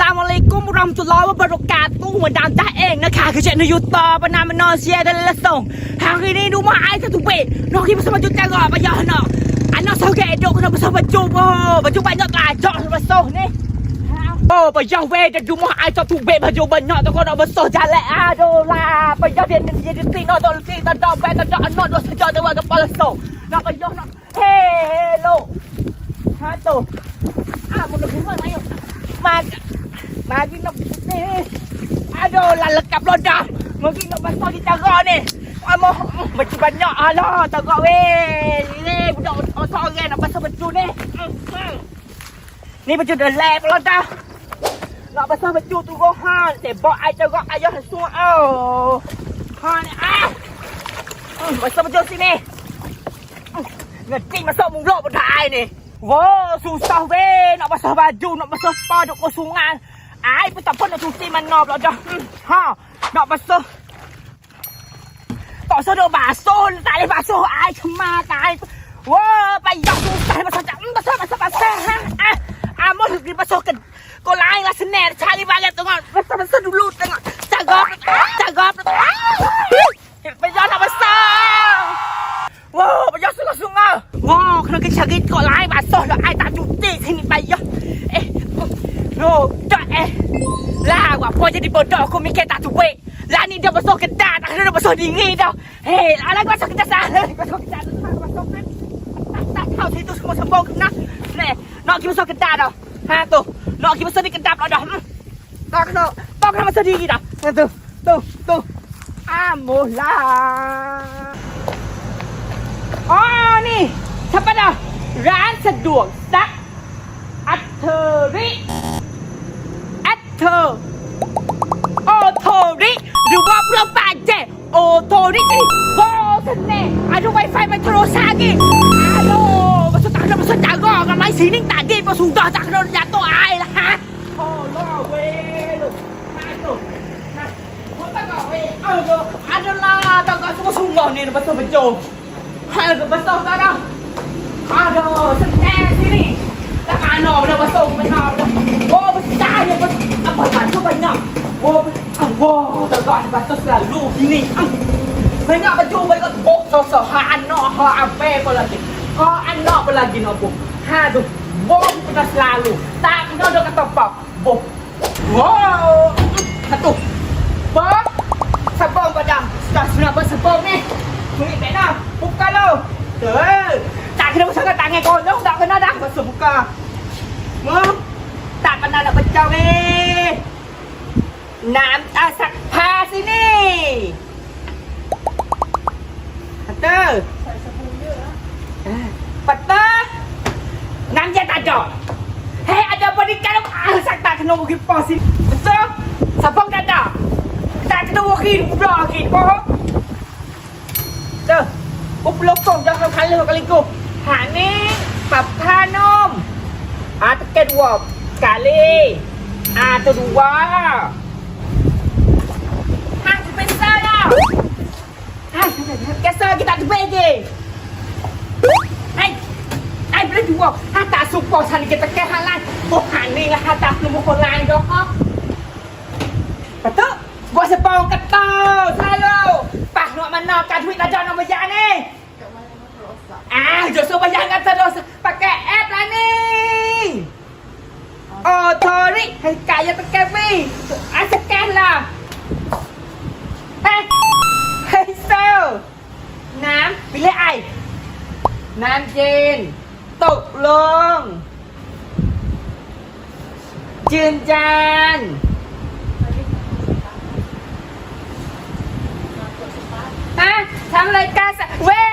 ลามอะไรกุ้มรำตุลอยว่าบรกาศกุ้งหันดำจ้าเองนะคะคือเชนยูต่อปนามนอนเชียร์ด้ละส่งหากคืนนี้ดูมาไอ้สตูปิปนอกที่ผสมจุดแจก่อนไปย้อนอกอันนั้นส่าแก่ดูคนอกผสมจุบโอ้ปจุบไปนอกตาจอดมาส่งนี่โอ้ไปยอเวจะดูมาไอ้จะถูกเปปัจจุบันนอกตะโกนออกมาส่งจ้าและอาโดลาไปยอเดียนเดียนตีนอตอนตีนตอนดอกแบนตอนดอกอันนอกโดนจอดตะวันกับปอลส่งนอกปยอนอ Mungkin nak pasal di tarak ni. Amoh, ah, macam banyak alah tarak weh. Ni budak otak orang nak pasal betul ni. Ni macam dah lep pula lah dah. Nak pasal betul tu go ha, sebab ai tarak ayah semua. Oh. Ha ni ah. Masuk hmm, betul sini. Hmm, ngerti, masuk mulut pun tak ni. Wah, susah weh nak pasal baju, nak pasal spa dekat sungai. Ai pun tak pernah cuci mana pula dah. Hmm, ha. ដកបាសោះតោះសោះដកបាសោះតែបាសោះអាយឆ្មាតែវ៉ាបាយយកទូតែបាសោះចាំបាសោះបាសោះបាសោះអាអាមកពីបាសោះកិនកូនឡាយឡាស្នេហ៍ឆាលីវ៉ាយ៉ាទាំងអស់បាសោះបាសោះលូតទាំងអស់ចាកកចាកកล่าว่าพอจะดีบดอคุณมีแค่ตาถูกเวแล้วนี่เดี๋ยวมาะสบกันตาแต่เราประสบดีนี่เดี๋ยวเฮ้ยอะไรก็ประสกันตาปมาสบกันตาประสบกันตาเท่าที่ตุมวสมบูรณ์นะเนี่ยนอกที่มาะสบกันตาเดียวฮะต้งนอกที่มาะสบดีกันตาเดียวตอกตัวตอกทำมระสบดีเดียวตังตุ้งตุ้งอ้าโมลาอ๋อนี่ทับปเดียวร้านสะดวกซักอัตเทอรี่ธอโอโทริหรือว่าเพื่อนปาเจโอโทริสิโบสันเน่อาดูไวไฟมันโทรซากิอาโลมาสุดตาเรามาสุดตางก็กันไรสีนิ่งตาดีปรสูงต่อจากโดนยาตัวอายละฮะโอ้ล่อเวลุฮาโตนะคนตะกอเวเออโดอโดลาตะกอสุกสุงเหล่านี้นะประสบประโจฮัลโดประสบตะดาฮาโดสัน Wah, tak ada batas selalu gini. Ah. Saya ingat baju balik kat bok sosa. Ha, anak, ha, apa pun lagi. Ha, anak pun lagi nak pun. Ha, tu. Wah, pun dah selalu. Tak kena dah kata apa. Wah. Wah. Satu. Bok. Sebab pada. Sudah sunat pun sebab ni. Kulit pena. Buka lo. Tuh. Tak kena usahkan tangan kau. Tak kena dah. Masa buka. Mom. Tak pernah nak pecah ni. กี่กันาสักตาขนมกินปอสิเจ้าสับปองกันด่าตาขนมกินรอกินปอเจ้าอุปโลกส่งยอดสำคัญเลยกะลิกุหานีปับท่านมอาตะเกดวอบกาลีอาจะดูว่าห้างจะเป็นเจ้าอ่ะสุกอชันกตะแกฮาลันบหันนี่ละฮะตาลุมคนลายดอกปะตบวสปองกระตอซาโลปะหนวมันนอกการทวิตาจอนอมยานี่อาจะสุบยานกันซะโดสปะแกแอปลานี่โอทอริให้กายตะแกมีอาสแกนล่ะเฮ้เฮเซลน้ำไปเลไอน้ำเย็นตกลงจืนจานฮะทำรายการสะเว้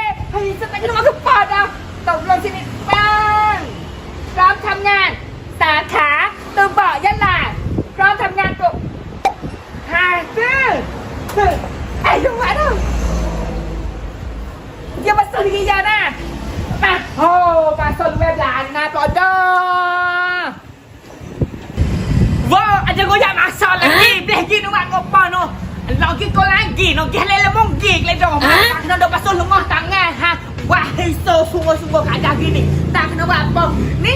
besar lagi Dia pergi nombor kopa tu Lalu pergi kau lagi no Dia lelah le monggik lah dong Tak kena dah basuh lemah tangan ha Wah hiso sungguh-sungguh kat jari ni Tak kena buat apa Ni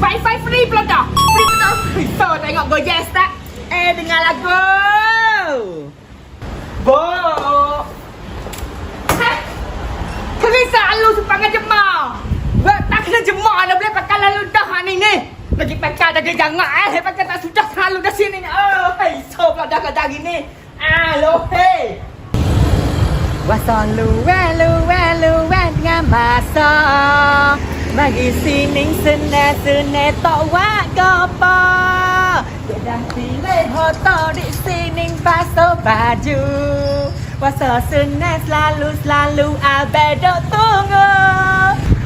Wi-Fi free pula dah Free pula Hiso tengok gojek tak Eh dengar lagu Boom ada gejangan, hebat kata sudah selalu di sini. Oh, hei, so ada kata gini. Alo, hei. Wasan luwe luwe luwe ngamasa Magisining sene sene towa gopo Gedang sile hoto di sining baso baju Wasa sene selalu selalu abedo tunggu